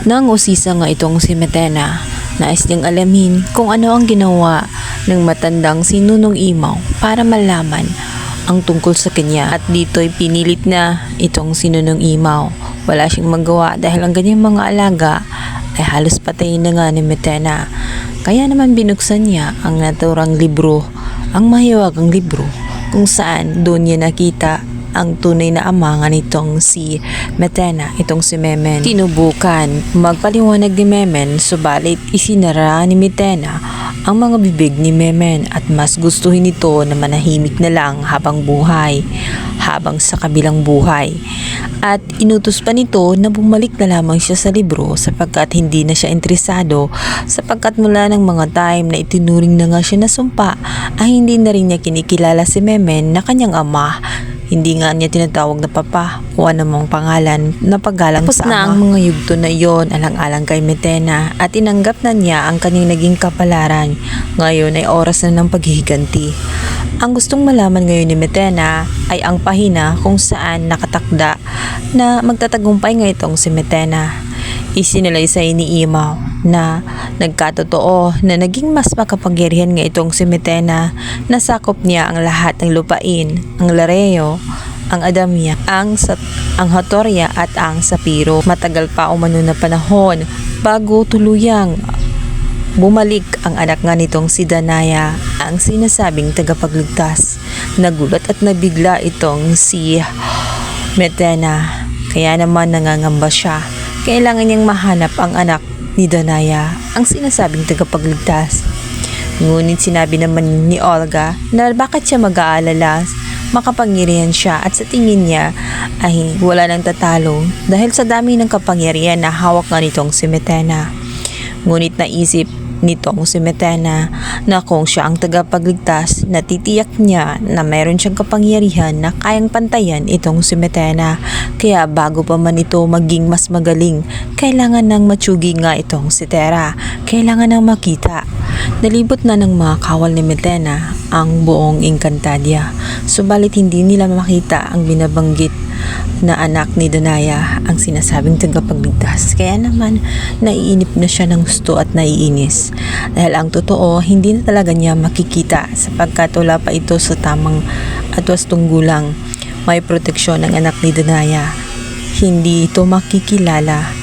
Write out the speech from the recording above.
Nang usisa nga itong si Metena, nais niyang alamin kung ano ang ginawa ng matandang si Nunong Imaw para malaman ang tungkol sa kanya at dito'y pinilit na itong si Nunong Imaw. Wala siyang magawa dahil ang ganyang mga alaga ay halos patayin na nga ni Metena. Kaya naman binuksan niya ang naturang libro, ang mahiwagang libro kung saan doon niya nakita ang tunay na ama nga nitong si Metena, itong si Memen. Tinubukan magpaliwanag ni Memen subalit isinara ni Metena ang mga bibig ni Memen at mas gustuhin nito na manahimik na lang habang buhay, habang sa kabilang buhay. At inutos pa nito na bumalik na lamang siya sa libro sapagkat hindi na siya interesado sapagkat mula ng mga time na itinuring na nga siya na sumpa ay hindi na rin niya kinikilala si Memen na kanyang ama hindi nga niya tinatawag na papa o anumang pangalan na paggalang Tapos sa na ang mga yugto na iyon alang-alang kay Metena at tinanggap na niya ang kanyang naging kapalaran. Ngayon ay oras na ng paghihiganti. Ang gustong malaman ngayon ni Metena ay ang pahina kung saan nakatakda na magtatagumpay nga itong si Metena. Isinalaysay ni Imaw na nagkatotoo na naging mas makapangyarihan nga itong si Metena na sakop niya ang lahat ng lupain, ang Lareo, ang Adamya, ang, Sat ang Hatoria at ang Sapiro. Matagal pa umano na panahon bago tuluyang bumalik ang anak nga nitong si Danaya, ang sinasabing tagapagligtas. Nagulat at nabigla itong si Metena. Kaya naman nangangamba siya. Kailangan niyang mahanap ang anak ni Danaya, ang sinasabing tagapagligtas. Ngunit sinabi naman ni Olga na bakit siya mag-aalala makapangyarihan siya at sa tingin niya ay wala nang tatalo dahil sa dami ng kapangyarihan na hawak nga nitong si Metena. Ngunit naisip nitong si Metena na kung siya ang tagapagligtas, natitiyak niya na mayroon siyang kapangyarihan na kayang pantayan itong si Metena. Kaya bago pa man ito maging mas magaling, kailangan ng matsugi nga itong si Tera. Kailangan ng makita. Nalibot na ng mga kawal ni Metena ang buong Encantadia. Subalit hindi nila makita ang binabanggit na anak ni Danaya ang sinasabing tagapagligtas. Kaya naman, naiinip na siya ng gusto at naiinis. Dahil ang totoo, hindi na talaga niya makikita sapagkat wala pa ito sa tamang at wastong gulang. May proteksyon ng anak ni Danaya. Hindi ito makikilala